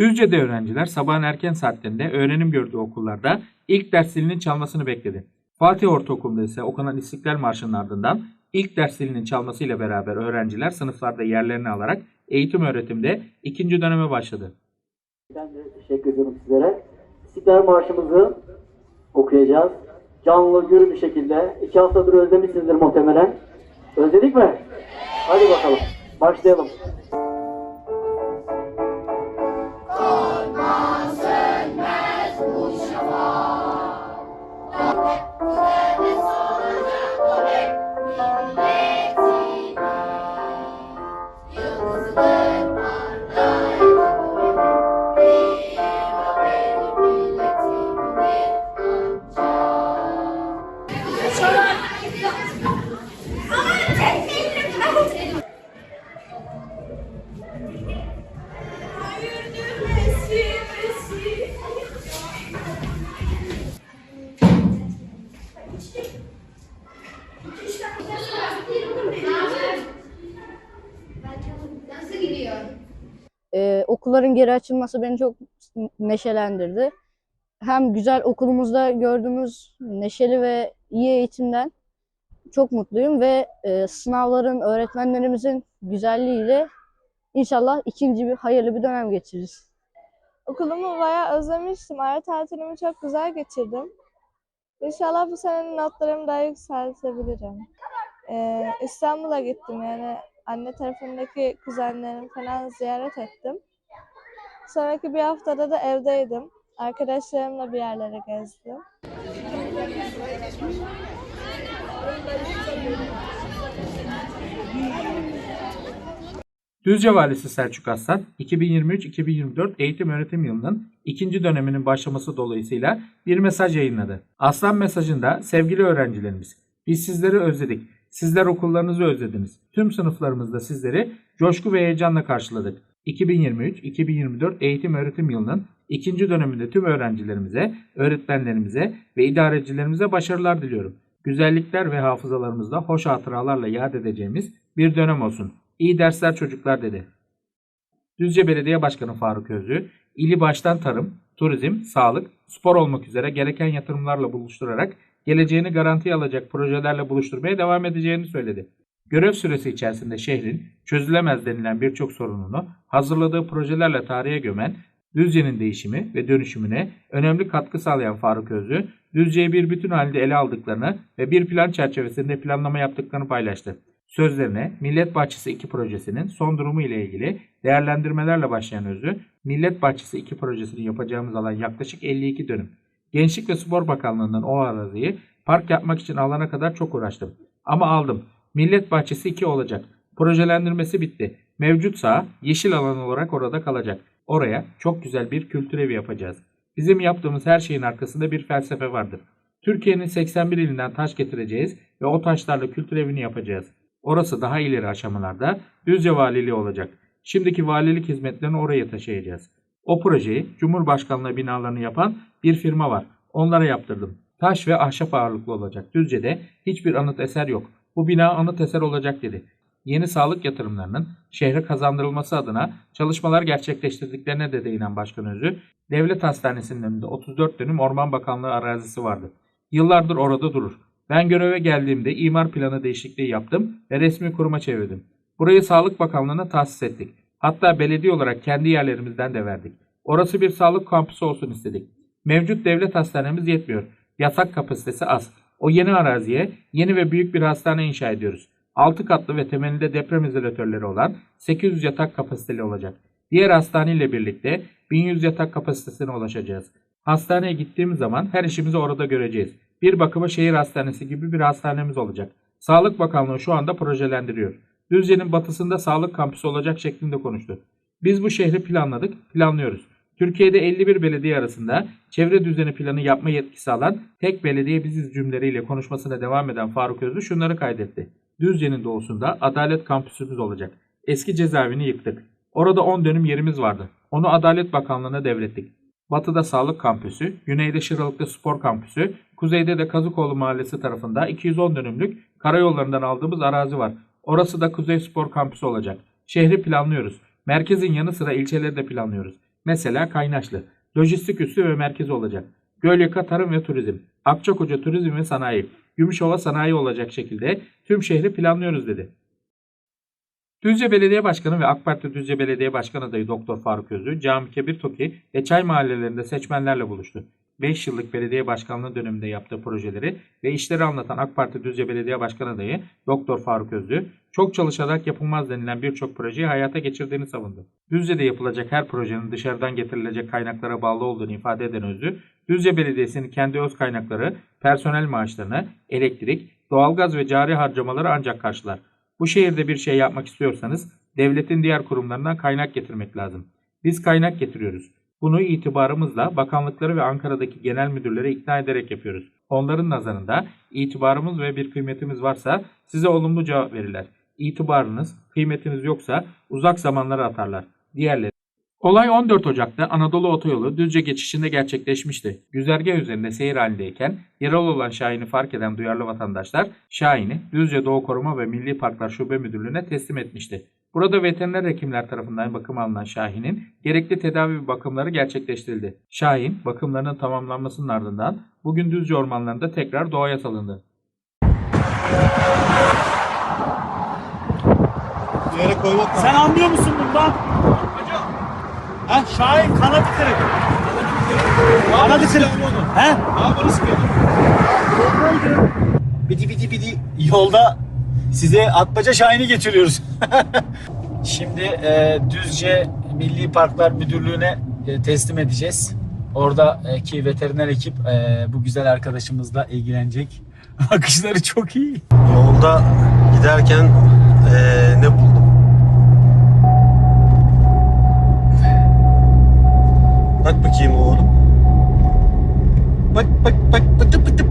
Düzce'de öğrenciler sabahın erken saatlerinde öğrenim gördüğü okullarda ilk ders zilinin çalmasını bekledi. Fatih Ortaokulu'nda ise okunan İstiklal Marşı'nın ardından ilk ders zilinin çalmasıyla beraber öğrenciler sınıflarda yerlerini alarak eğitim öğretimde ikinci döneme başladı. Ben de teşekkür ediyorum sizlere. İstiklal Marşımızı okuyacağız. Canlı, gür bir şekilde. İki haftadır özlemişsinizdir muhtemelen. Özledik mi? Hadi bakalım. Başlayalım. Geri açılması beni çok neşelendirdi. Hem güzel okulumuzda gördüğümüz neşeli ve iyi eğitimden çok mutluyum ve e, sınavların, öğretmenlerimizin güzelliğiyle inşallah ikinci bir hayırlı bir dönem geçiririz. Okulumu bayağı özlemiştim. Ara tatilimi çok güzel geçirdim. İnşallah bu sene notlarımı daha yükseltebilirim. Ee, İstanbul'a gittim yani anne tarafındaki kuzenlerimi falan ziyaret ettim. Sonraki bir haftada da evdeydim. Arkadaşlarımla bir yerlere gezdim. Düzce Valisi Selçuk Aslan, 2023-2024 eğitim öğretim yılının ikinci döneminin başlaması dolayısıyla bir mesaj yayınladı. Aslan mesajında sevgili öğrencilerimiz, biz sizleri özledik. Sizler okullarınızı özlediniz. Tüm sınıflarımızda sizleri coşku ve heyecanla karşıladık. 2023-2024 eğitim öğretim yılının ikinci döneminde tüm öğrencilerimize, öğretmenlerimize ve idarecilerimize başarılar diliyorum. Güzellikler ve hafızalarımızda hoş hatıralarla yad edeceğimiz bir dönem olsun. İyi dersler çocuklar dedi. Düzce Belediye Başkanı Faruk Özlü, ili baştan tarım, turizm, sağlık, spor olmak üzere gereken yatırımlarla buluşturarak geleceğini garantiye alacak projelerle buluşturmaya devam edeceğini söyledi. Görev süresi içerisinde şehrin çözülemez denilen birçok sorununu hazırladığı projelerle tarihe gömen Düzce'nin değişimi ve dönüşümüne önemli katkı sağlayan Faruk Özlü, Düzce'yi bir bütün halinde ele aldıklarını ve bir plan çerçevesinde planlama yaptıklarını paylaştı. Sözlerine Millet Bahçesi 2 projesinin son durumu ile ilgili değerlendirmelerle başlayan Özlü, Millet Bahçesi 2 projesini yapacağımız alan yaklaşık 52 dönüm. Gençlik ve Spor Bakanlığı'ndan o araziyi park yapmak için alana kadar çok uğraştım. Ama aldım. Millet Bahçesi 2 olacak. Projelendirmesi bitti. Mevcut saha yeşil alan olarak orada kalacak. Oraya çok güzel bir kültür evi yapacağız. Bizim yaptığımız her şeyin arkasında bir felsefe vardır. Türkiye'nin 81 ilinden taş getireceğiz ve o taşlarla kültür evini yapacağız. Orası daha ileri aşamalarda Düzce Valiliği olacak. Şimdiki valilik hizmetlerini oraya taşıyacağız. O projeyi Cumhurbaşkanlığı binalarını yapan bir firma var. Onlara yaptırdım. Taş ve ahşap ağırlıklı olacak. Düzce'de hiçbir anıt eser yok. Bu bina anıt eser olacak dedi. Yeni sağlık yatırımlarının şehre kazandırılması adına çalışmalar gerçekleştirdiklerine de değinen Başkan Özü, Devlet Hastanesi'nin önünde 34 dönüm Orman Bakanlığı arazisi vardı. Yıllardır orada durur. Ben göreve geldiğimde imar planı değişikliği yaptım ve resmi kuruma çevirdim. Burayı Sağlık Bakanlığı'na tahsis ettik. Hatta belediye olarak kendi yerlerimizden de verdik. Orası bir sağlık kampüsü olsun istedik. Mevcut devlet hastanemiz yetmiyor. Yatak kapasitesi az. O yeni araziye yeni ve büyük bir hastane inşa ediyoruz. 6 katlı ve temelinde deprem izolatörleri olan 800 yatak kapasiteli olacak. Diğer hastane ile birlikte 1100 yatak kapasitesine ulaşacağız. Hastaneye gittiğimiz zaman her işimizi orada göreceğiz. Bir bakıma şehir hastanesi gibi bir hastanemiz olacak. Sağlık Bakanlığı şu anda projelendiriyor. Düzce'nin batısında sağlık kampüsü olacak şeklinde konuştu. Biz bu şehri planladık, planlıyoruz. Türkiye'de 51 belediye arasında çevre düzeni planı yapma yetkisi alan tek belediye biziz cümleleriyle konuşmasına devam eden Faruk Özlü şunları kaydetti. Düzce'nin doğusunda Adalet Kampüsümüz olacak. Eski cezaevini yıktık. Orada 10 dönüm yerimiz vardı. Onu Adalet Bakanlığı'na devrettik. Batıda Sağlık Kampüsü, güneyde Şıralık'ta Spor Kampüsü, kuzeyde de Kazıkoğlu Mahallesi tarafında 210 dönümlük karayollarından aldığımız arazi var. Orası da Kuzey Spor Kampüsü olacak. Şehri planlıyoruz. Merkezin yanı sıra ilçeleri de planlıyoruz. Mesela Kaynaşlı, lojistik üssü ve merkezi olacak. Gölyaka Tarım ve Turizm, Akçakoca Turizm ve Sanayi, Gümüşova Sanayi olacak şekilde tüm şehri planlıyoruz dedi. Düzce Belediye Başkanı ve AK Parti Düzce Belediye Başkan adayı Doktor Faruk Özü, Cami Kebir Toki ve Çay mahallelerinde seçmenlerle buluştu. 5 yıllık belediye başkanlığı döneminde yaptığı projeleri ve işleri anlatan AK Parti Düzce Belediye Başkan adayı Doktor Faruk Özlü, çok çalışarak yapılmaz denilen birçok projeyi hayata geçirdiğini savundu. Düzce'de yapılacak her projenin dışarıdan getirilecek kaynaklara bağlı olduğunu ifade eden Özlü, Düzce Belediyesi'nin kendi öz kaynakları, personel maaşlarını, elektrik, doğalgaz ve cari harcamaları ancak karşılar. Bu şehirde bir şey yapmak istiyorsanız devletin diğer kurumlarından kaynak getirmek lazım. Biz kaynak getiriyoruz. Bunu itibarımızla bakanlıkları ve Ankara'daki genel müdürleri ikna ederek yapıyoruz. Onların nazarında itibarımız ve bir kıymetimiz varsa size olumlu cevap verirler. İtibarınız, kıymetiniz yoksa uzak zamanlara atarlar. Diğerleri Olay 14 Ocak'ta Anadolu Otoyolu Düzce geçişinde gerçekleşmişti. Güzergah üzerinde seyir halindeyken yaralı olan Şahin'i fark eden duyarlı vatandaşlar Şahin'i Düzce Doğu Koruma ve Milli Parklar Şube Müdürlüğü'ne teslim etmişti. Burada veteriner hekimler tarafından bakım alınan Şahin'in gerekli tedavi ve bakımları gerçekleştirildi. Şahin bakımlarının tamamlanmasının ardından bugün Düzce ormanlarında tekrar doğaya salındı. Yere koymak. Sen anlıyor musun bundan? Ha Şahin kanadı kırık. Kanadı kırık. He? Abi sıkıyor. Bidi bidi bidi yolda size Atmaca Şahin'i getiriyoruz. Şimdi e, Düzce Milli Parklar Müdürlüğü'ne e, teslim edeceğiz. Oradaki veteriner ekip e, bu güzel arkadaşımızla ilgilenecek. Bakışları çok iyi. Yolda giderken eee, ne buldum? Bak bakayım oğlum. Bak bak bak pıtı pıtı pıtı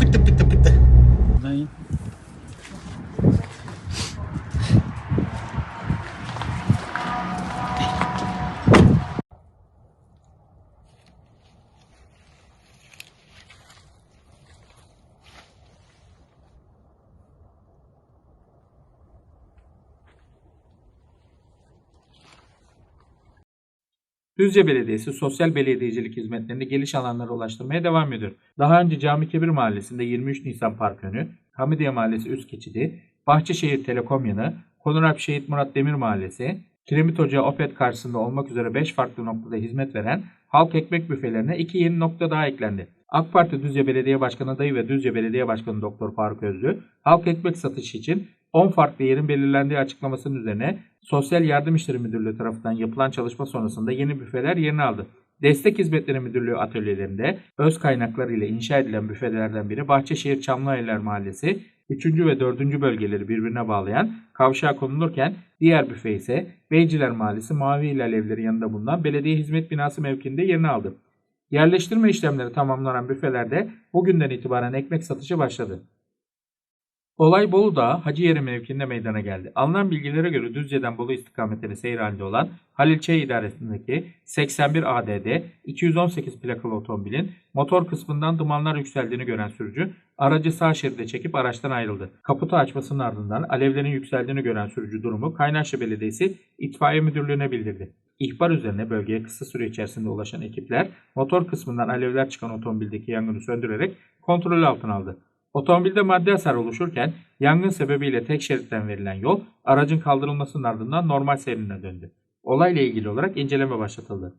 Düzce Belediyesi sosyal belediyecilik hizmetlerini geniş alanlara ulaştırmaya devam ediyor. Daha önce Cami Kebir Mahallesi'nde 23 Nisan Park önü, Hamidiye Mahallesi üst geçidi, Bahçeşehir Telekom yanı, Konuralp Şehit Murat Demir Mahallesi, Kiremit Hoca Opet karşısında olmak üzere 5 farklı noktada hizmet veren halk ekmek büfelerine 2 yeni nokta daha eklendi. AK Parti Düzce Belediye Başkanı adayı ve Düzce Belediye Başkanı Doktor Faruk Özlü, halk ekmek satışı için 10 farklı yerin belirlendiği açıklamasının üzerine Sosyal Yardım İşleri Müdürlüğü tarafından yapılan çalışma sonrasında yeni büfeler yerini aldı. Destek Hizmetleri Müdürlüğü atölyelerinde öz kaynakları ile inşa edilen büfelerden biri Bahçeşehir Çamlıaylar Mahallesi 3. ve 4. bölgeleri birbirine bağlayan kavşağa konulurken diğer büfe ise Beyciler Mahallesi Mavi Evleri yanında bulunan belediye hizmet binası mevkiinde yerini aldı. Yerleştirme işlemleri tamamlanan büfelerde bugünden itibaren ekmek satışı başladı. Olay Bolu'da Hacıyeri mevkiinde meydana geldi. Alınan bilgilere göre Düzce'den Bolu istikametine seyir halinde olan Halil Çay idaresindeki 81 ADD 218 plakalı otomobilin motor kısmından dumanlar yükseldiğini gören sürücü aracı sağ şeride çekip araçtan ayrıldı. Kaputu açmasının ardından alevlerin yükseldiğini gören sürücü durumu Kaynaşlı Belediyesi İtfaiye Müdürlüğü'ne bildirdi. İhbar üzerine bölgeye kısa süre içerisinde ulaşan ekipler motor kısmından alevler çıkan otomobildeki yangını söndürerek kontrol altına aldı. Otomobilde madde hasar oluşurken yangın sebebiyle tek şeritten verilen yol aracın kaldırılmasının ardından normal seyrine döndü. Olayla ilgili olarak inceleme başlatıldı.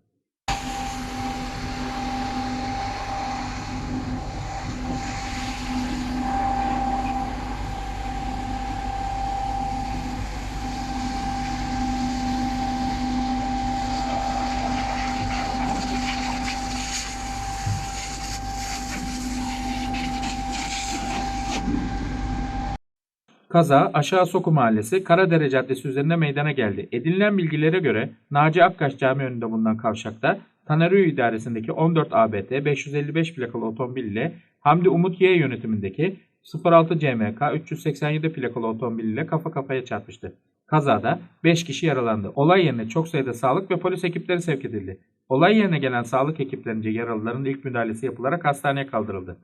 Kaza Aşağı Soku Mahallesi Karadere Caddesi üzerinde meydana geldi. Edinilen bilgilere göre Naci Akkaş Camii önünde bulunan kavşakta Tanerü idaresindeki 14 ABT 555 plakalı otomobil ile Hamdi Umut Y yönetimindeki 06 CMK 387 plakalı otomobil ile kafa kafaya çarpıştı. Kazada 5 kişi yaralandı. Olay yerine çok sayıda sağlık ve polis ekipleri sevk edildi. Olay yerine gelen sağlık ekiplerince yaralıların ilk müdahalesi yapılarak hastaneye kaldırıldı.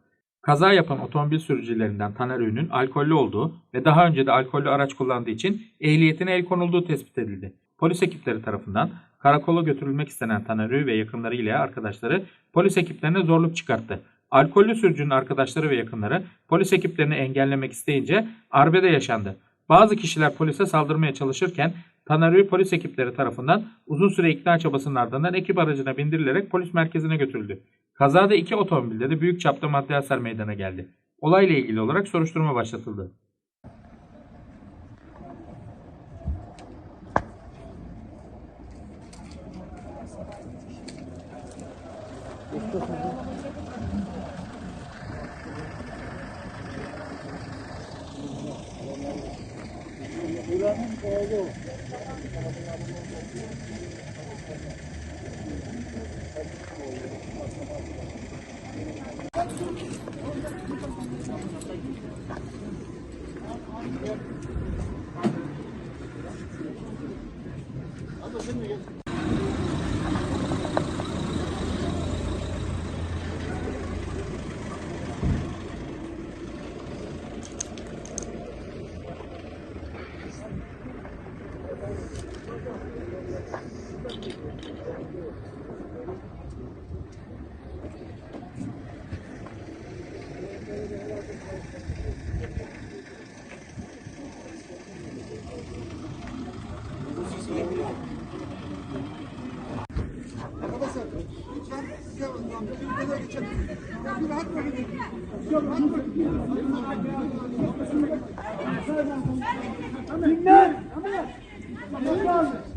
Kaza yapan otomobil sürücülerinden Taner Ün'ün alkollü olduğu ve daha önce de alkollü araç kullandığı için ehliyetine el konulduğu tespit edildi. Polis ekipleri tarafından Karakola götürülmek istenen Tanrı ve yakınları ile arkadaşları polis ekiplerine zorluk çıkarttı. Alkollü sürücünün arkadaşları ve yakınları polis ekiplerini engellemek isteyince arbede yaşandı. Bazı kişiler polise saldırmaya çalışırken Tanarı polis ekipleri tarafından uzun süre ikna çabasının ardından ekip aracına bindirilerek polis merkezine götürüldü. Kazada iki otomobilde de büyük çapta maddi hasar meydana geldi. Olayla ilgili olarak soruşturma başlatıldı. Kimler? Kimler?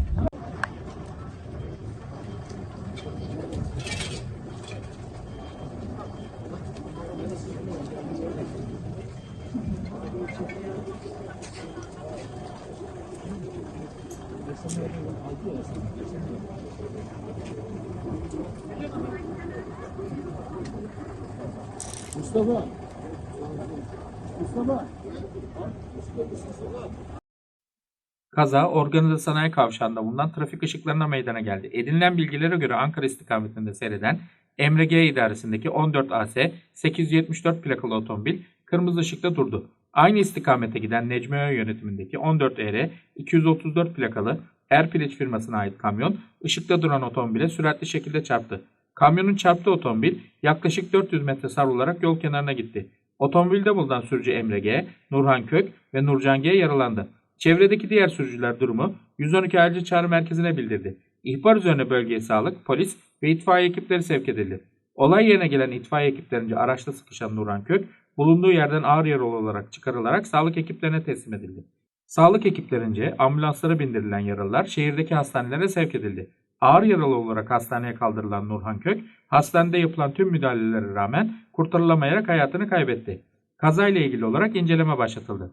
Kaza organize sanayi kavşağında bulunan trafik ışıklarına meydana geldi. Edinilen bilgilere göre Ankara istikametinde seyreden Emre G idaresindeki 14 AS 874 plakalı otomobil kırmızı ışıkta durdu. Aynı istikamete giden Necmi Ö yönetimindeki 14 ER 234 plakalı Erpiliç firmasına ait kamyon ışıkta duran otomobile süratli şekilde çarptı. Kamyonun çarptığı otomobil yaklaşık 400 metre savrularak yol kenarına gitti. Otomobilde bulunan sürücü Emre G, Nurhan Kök ve Nurcan G yaralandı. Çevredeki diğer sürücüler durumu 112 acil çağrı merkezine bildirdi. İhbar üzerine bölgeye sağlık, polis ve itfaiye ekipleri sevk edildi. Olay yerine gelen itfaiye ekiplerince araçta sıkışan Nurhan Kök, bulunduğu yerden ağır yaralı olarak çıkarılarak sağlık ekiplerine teslim edildi. Sağlık ekiplerince ambulanslara bindirilen yaralılar şehirdeki hastanelere sevk edildi. Ağır yaralı olarak hastaneye kaldırılan Nurhan Kök, hastanede yapılan tüm müdahalelere rağmen kurtarılamayarak hayatını kaybetti. Kazayla ilgili olarak inceleme başlatıldı.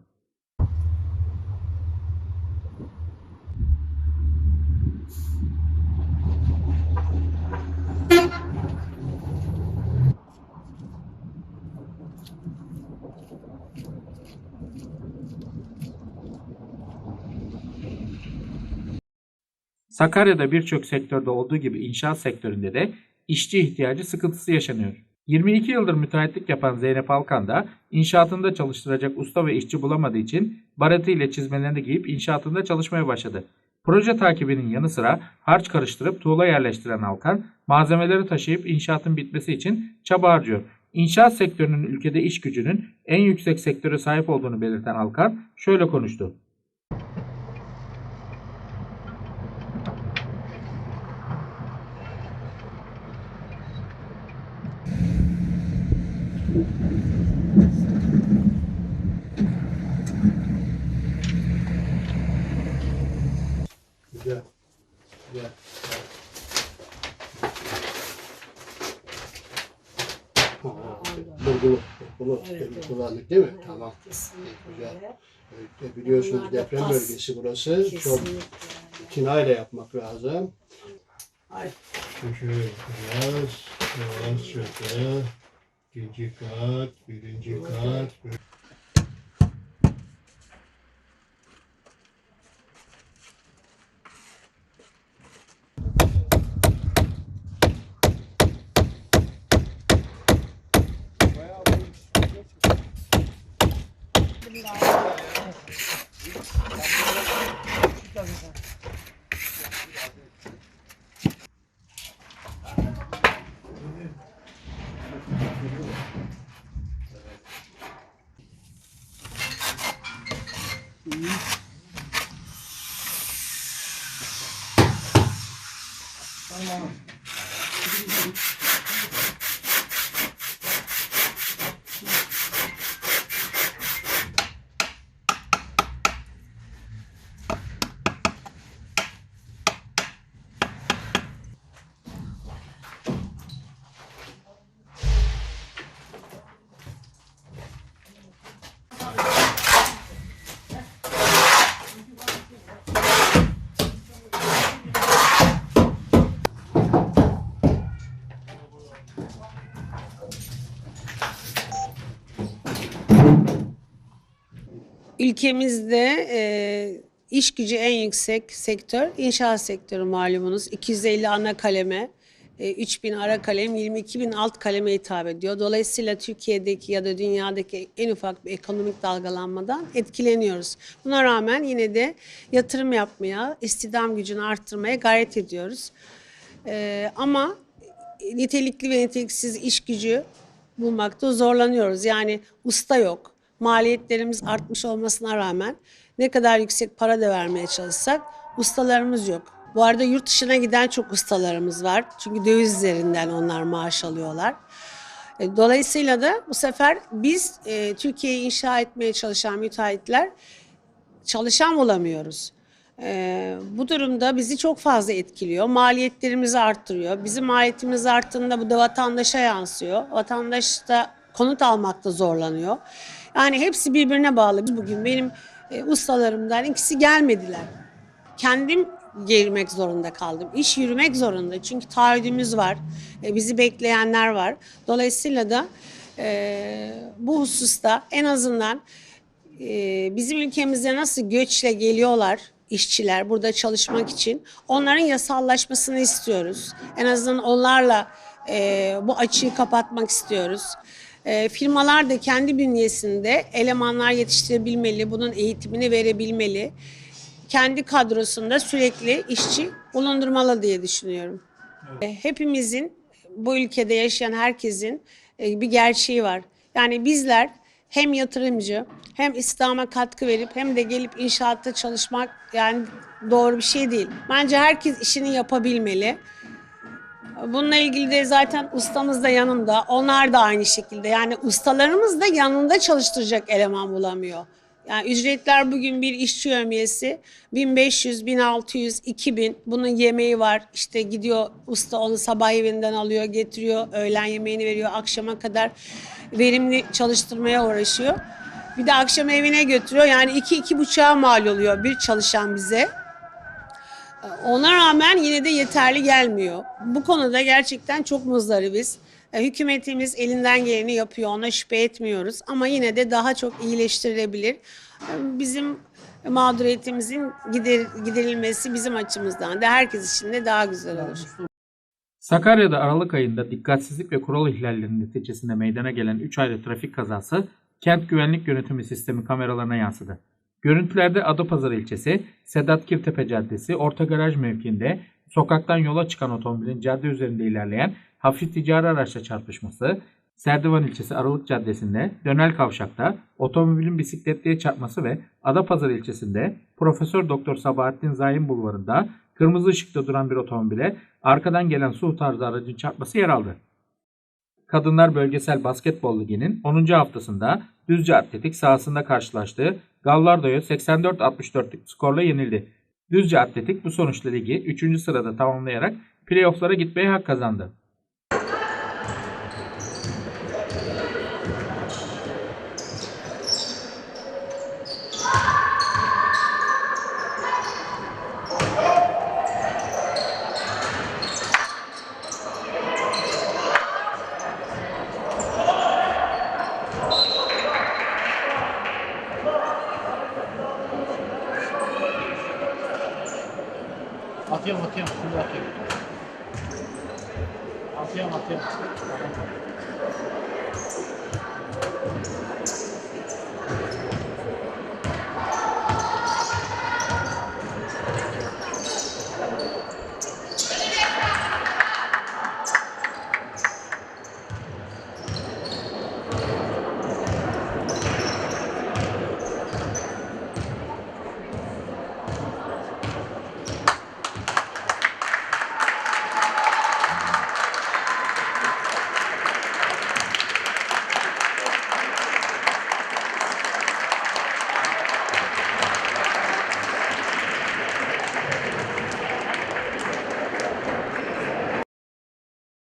Sakarya'da birçok sektörde olduğu gibi inşaat sektöründe de işçi ihtiyacı sıkıntısı yaşanıyor. 22 yıldır müteahhitlik yapan Zeynep Alkan da inşaatında çalıştıracak usta ve işçi bulamadığı için bareti ile çizmelerini giyip inşaatında çalışmaya başladı. Proje takibinin yanı sıra harç karıştırıp tuğla yerleştiren Alkan, malzemeleri taşıyıp inşaatın bitmesi için çaba harcıyor. İnşaat sektörünün ülkede iş gücünün en yüksek sektöre sahip olduğunu belirten Alkan şöyle konuştu. Güzel. Güzel. Ha, Bulgulu, bulgulu evet, kullandık değil mi? Tamam. Güzel. Evet, biliyorsunuz deprem bölgesi burası. Çok itinayla yapmak lazım. Ay. Şöyle biraz, biraz şöyle ikinci kat, birinci kat. Bayağı Ülkemizde e, iş gücü en yüksek sektör inşaat sektörü malumunuz. 250 ana kaleme, e, 3000 ara kalem, 22 bin alt kaleme hitap ediyor. Dolayısıyla Türkiye'deki ya da dünyadaki en ufak bir ekonomik dalgalanmadan etkileniyoruz. Buna rağmen yine de yatırım yapmaya, istihdam gücünü arttırmaya gayret ediyoruz. E, ama nitelikli ve niteliksiz iş gücü bulmakta zorlanıyoruz. Yani usta yok. Maliyetlerimiz artmış olmasına rağmen ne kadar yüksek para da vermeye çalışsak ustalarımız yok. Bu arada yurt dışına giden çok ustalarımız var. Çünkü döviz üzerinden onlar maaş alıyorlar. E, Dolayısıyla da bu sefer biz e, Türkiye'yi inşa etmeye çalışan müteahhitler çalışan bulamıyoruz. Ee, bu durumda bizi çok fazla etkiliyor. Maliyetlerimizi arttırıyor. Bizim maliyetimiz arttığında bu da vatandaşa yansıyor. Vatandaş da konut almakta zorlanıyor. Yani hepsi birbirine bağlı. Bugün benim e, ustalarımdan ikisi gelmediler. Kendim gelmek zorunda kaldım. İş yürümek zorunda. Çünkü taahhüdümüz var. E, bizi bekleyenler var. Dolayısıyla da e, bu hususta en azından e, bizim ülkemize nasıl göçle geliyorlar işçiler burada çalışmak için onların yasallaşmasını istiyoruz. En azından onlarla e, bu açığı kapatmak istiyoruz. E, firmalar da kendi bünyesinde elemanlar yetiştirebilmeli, bunun eğitimini verebilmeli. Kendi kadrosunda sürekli işçi bulundurmalı diye düşünüyorum. E, Hepimizin bu ülkede yaşayan herkesin e, bir gerçeği var. Yani bizler hem yatırımcı hem İslam'a katkı verip hem de gelip inşaatta çalışmak yani doğru bir şey değil. Bence herkes işini yapabilmeli. Bununla ilgili de zaten ustamız da yanımda. Onlar da aynı şekilde. Yani ustalarımız da yanında çalıştıracak eleman bulamıyor. Yani ücretler bugün bir işçi yövmiyesi 1500, 1600, 2000 bunun yemeği var. İşte gidiyor usta onu sabah evinden alıyor getiriyor öğlen yemeğini veriyor akşama kadar verimli çalıştırmaya uğraşıyor. Bir de akşam evine götürüyor yani iki iki buçuğa mal oluyor bir çalışan bize. Ona rağmen yine de yeterli gelmiyor. Bu konuda gerçekten çok muzdaribiz. E, Hükümetimiz elinden geleni yapıyor, ona şüphe etmiyoruz. Ama yine de daha çok iyileştirilebilir. E, Bizim mağduriyetimizin gider, giderilmesi bizim açımızdan da herkes için de daha güzel olur. Sakarya'da Aralık ayında dikkatsizlik ve kural ihlallerinin neticesinde meydana gelen 3 ayrı trafik kazası kent güvenlik yönetimi sistemi kameralarına yansıdı. Görüntülerde Adapazarı ilçesi, Sedat Kirtepe Caddesi, Orta Garaj mevkiinde sokaktan yola çıkan otomobilin cadde üzerinde ilerleyen hafif ticari araçla çarpışması, Serdivan ilçesi Aralık Caddesi'nde dönel kavşakta otomobilin bisikletliye çarpması ve Adapazarı ilçesinde Profesör Doktor Sabahattin Zaim Bulvarı'nda kırmızı ışıkta duran bir otomobile arkadan gelen su tarzı aracın çarpması yer aldı. Kadınlar Bölgesel Basketbol Ligi'nin 10. haftasında Düzce Atletik sahasında karşılaştığı Gallardo'ya 84-64'lük skorla yenildi. Düzce Atletik bu sonuçla ligi 3. sırada tamamlayarak playofflara gitmeye hak kazandı.